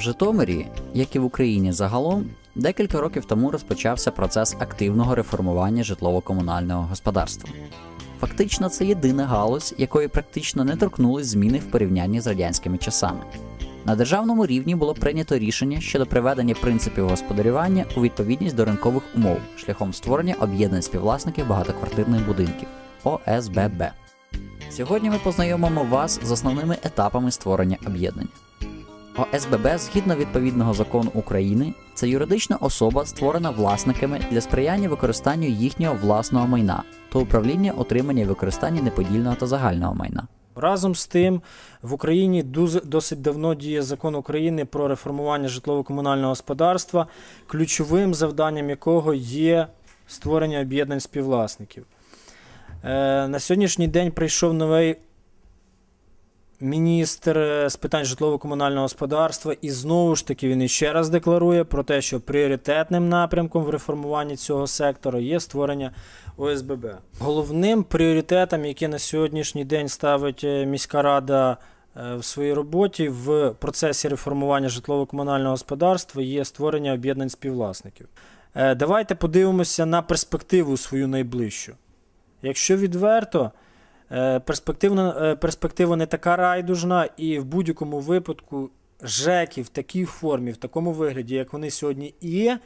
В Житомирі, як і в Україні загалом, декілька років тому розпочався процес активного реформування житлово-комунального господарства. Фактично, це єдина галузь, якої практично не торкнулись зміни в порівнянні з радянськими часами. На державному рівні було прийнято рішення щодо приведення принципів господарювання у відповідність до ринкових умов шляхом створення об'єднань співвласників багатоквартирних будинків ОСББ. Сьогодні ми познайомимо вас з основними етапами створення об'єднання. ОСББ згідно відповідного закону України це юридична особа, створена власниками для сприяння використанню їхнього власного майна та управління отримання і використання неподільного та загального майна. Разом з тим, в Україні досить давно діє закон України про реформування житлово-комунального господарства, ключовим завданням якого є створення об'єднань співвласників. Е, на сьогоднішній день прийшов новий міністр е, з питань житлово-комунального господарства, і знову ж таки він іще раз декларує про те, що пріоритетним напрямком в реформуванні цього сектору є створення ОСББ. Головним пріоритетом, який на сьогоднішній день ставить е, міська рада е, в своїй роботі в процесі реформування житлово-комунального господарства, є створення об'єднань співвласників. Давайте подивимося на перспективу свою найближчу. Якщо відверто, перспективна, е, перспектива не така райдужна, і в будь-якому випадку ЖЕКи в такій формі, в такому вигляді, як вони сьогодні є,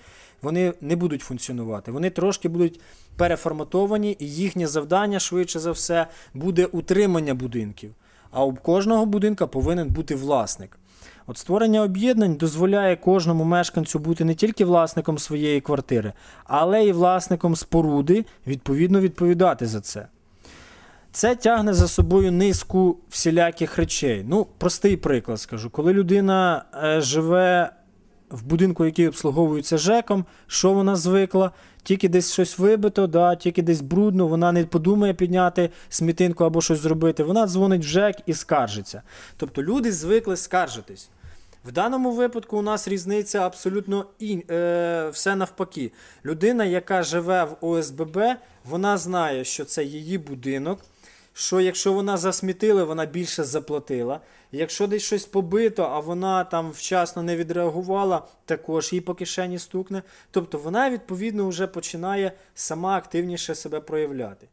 вони не будуть функціонувати. Вони трошки будуть переформатовані, і їхнє завдання, швидше за все, буде утримання будинків. А у кожного будинка повинен бути власник. От створення об'єднань дозволяє кожному мешканцю бути не тільки власником своєї квартири, але й власником споруди, відповідно відповідати за це. Це тягне за собою низку всіляких речей. Ну, простий приклад скажу. Коли людина е, живе в будинку, який обслуговується ЖЕКом, що вона звикла? Тільки десь щось вибито, да, тільки десь брудно, вона не подумає підняти смітинку або щось зробити. Вона дзвонить в ЖЕК і скаржиться. Тобто люди звикли скаржитись. В даному випадку у нас різниця абсолютно ін... е, все навпаки. Людина, яка живе в ОСББ, вона знає, що це її будинок. Що якщо вона засмітила, вона більше заплатила. Якщо десь щось побито, а вона там вчасно не відреагувала, також їй по кишені стукне. Тобто вона відповідно вже починає сама активніше себе проявляти.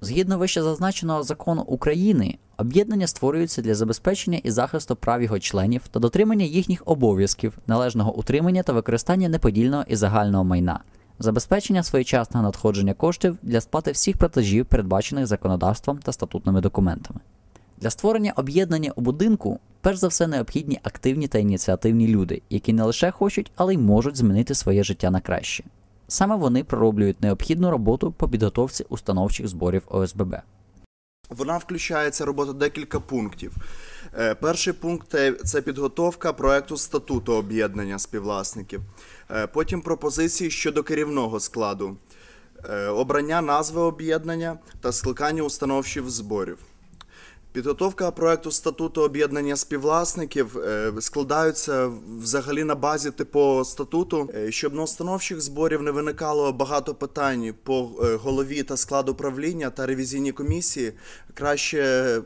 Згідно вище зазначеного закону України, об'єднання створюються для забезпечення і захисту прав його членів та дотримання їхніх обов'язків, належного утримання та використання неподільного і загального майна, забезпечення своєчасного надходження коштів для сплати всіх платежів, передбачених законодавством та статутними документами. Для створення об'єднання у будинку перш за все необхідні активні та ініціативні люди, які не лише хочуть, але й можуть змінити своє життя на краще. Саме вони пророблюють необхідну роботу по підготовці установчих зборів ОСББ. Вона включається робота декілька пунктів. Е, Перший пункт це підготовка проекту статуту об'єднання співвласників. Е, Потім пропозиції щодо керівного складу, Е, обрання назви об'єднання та скликання установчих зборів. Підготовка проекту статуту об'єднання співвласників е, складаються взагалі на базі типу статуту, Е, щоб на установчих зборів не виникало багато питань по е, голові та складу правління та ревізійній комісії. Краще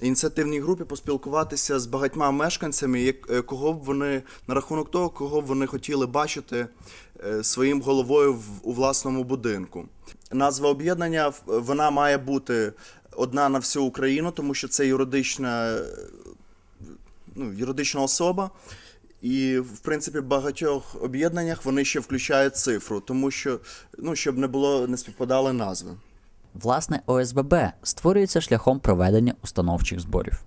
ініціативній групі поспілкуватися з багатьма мешканцями, кого б вони на рахунок того, кого б вони хотіли бачити своїм головою в, у власному будинку. Назва об'єднання вона має бути одна на всю Україну, тому що це юридична, е, ну, юридична особа. І, в принципі, в багатьох об'єднаннях вони ще включають цифру, тому що ну, щоб не було не співпадали назви. Власне, ОСББ створюється шляхом проведення установчих зборів.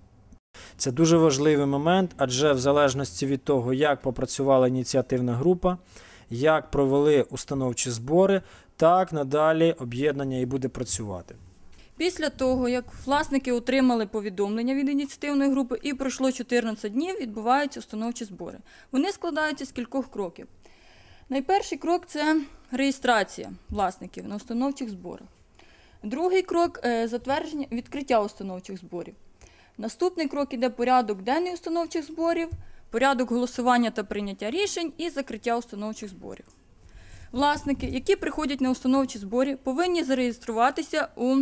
Це дуже важливий момент, адже в залежності від того, як попрацювала ініціативна група, як провели установчі збори, так надалі об'єднання і буде працювати. Після того, як власники отримали повідомлення від ініціативної групи і пройшло 14 днів, відбуваються установчі збори. Вони складаються з кількох кроків. Найперший крок це реєстрація власників на установчих зборах. Другий крок е, затвердження відкриття установчих зборів. Наступний крок іде порядок денний установчих зборів, порядок голосування та прийняття рішень і закриття установчих зборів. Власники, які приходять на установчі збори, повинні зареєструватися у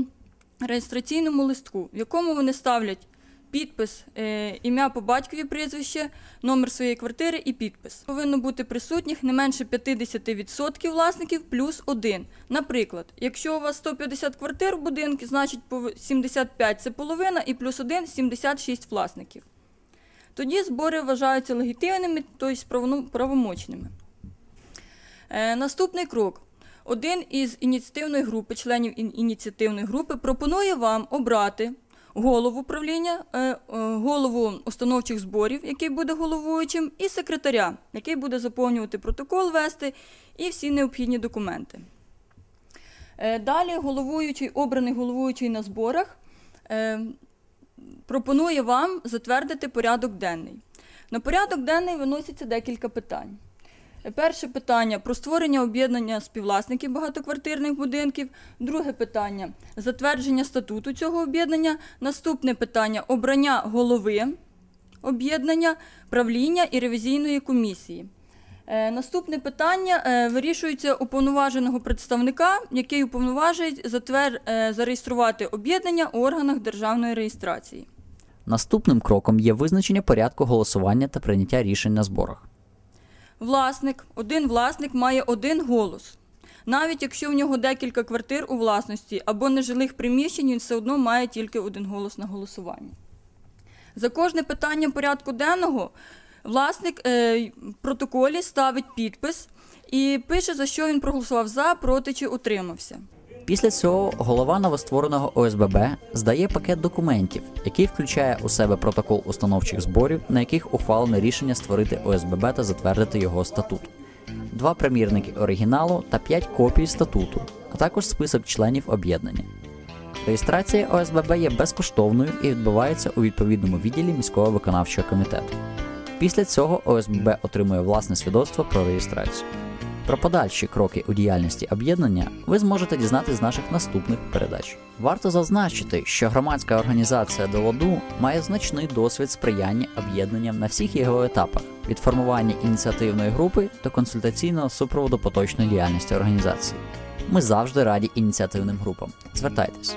реєстраційному листку, в якому вони ставлять підпис, е, ім'я по батькові прізвище, номер своєї квартири і підпис. Повинно бути присутніх не менше 50% власників плюс один. Наприклад, якщо у вас 150 квартир в будинку, значить пов- 75 це половина і плюс один 76 власників. Тоді збори вважаються легітимними, тобто правомочними. Е, наступний крок. Один із ініціативної групи, членів ініціативної групи, пропонує вам обрати голову управління, е, е, голову установчих зборів, який буде головуючим, і секретаря, який буде заповнювати протокол, вести і всі необхідні документи. Далі головуючий, обраний головуючий на зборах, пропонує вам затвердити порядок денний. На порядок денний виноситься декілька питань. Перше питання про створення об'єднання співвласників багатоквартирних будинків. Друге питання затвердження статуту цього об'єднання. Наступне питання обрання голови об'єднання, правління і ревізійної комісії. Е, Наступне питання е, вирішується уповноваженого представника, який уповноважить затвер... е, зареєструвати об'єднання у органах державної реєстрації. Наступним кроком є визначення порядку голосування та прийняття рішень на зборах. Власник, один власник має один голос. Навіть якщо в нього декілька квартир у власності або нежилих приміщень, він все одно має тільки один голос на голосування. За кожне питання порядку денного власник е, в протоколі ставить підпис і пише, за що він проголосував за, проти чи утримався. Після цього голова новоствореного ОСББ здає пакет документів, який включає у себе протокол установчих зборів, на яких ухвалене рішення створити ОСББ та затвердити його статут, два примірники оригіналу та п'ять копій статуту, а також список членів об'єднання. Реєстрація ОСББ є безкоштовною і відбувається у відповідному відділі міського виконавчого комітету. Після цього ОСББ отримує власне свідоцтво про реєстрацію. Про подальші кроки у діяльності об'єднання ви зможете дізнатися з наших наступних передач. Варто зазначити, що громадська організація до ладу має значний досвід сприяння об'єднанням на всіх його етапах від формування ініціативної групи до консультаційного супроводу поточної діяльності організації. Ми завжди раді ініціативним групам. Звертайтесь.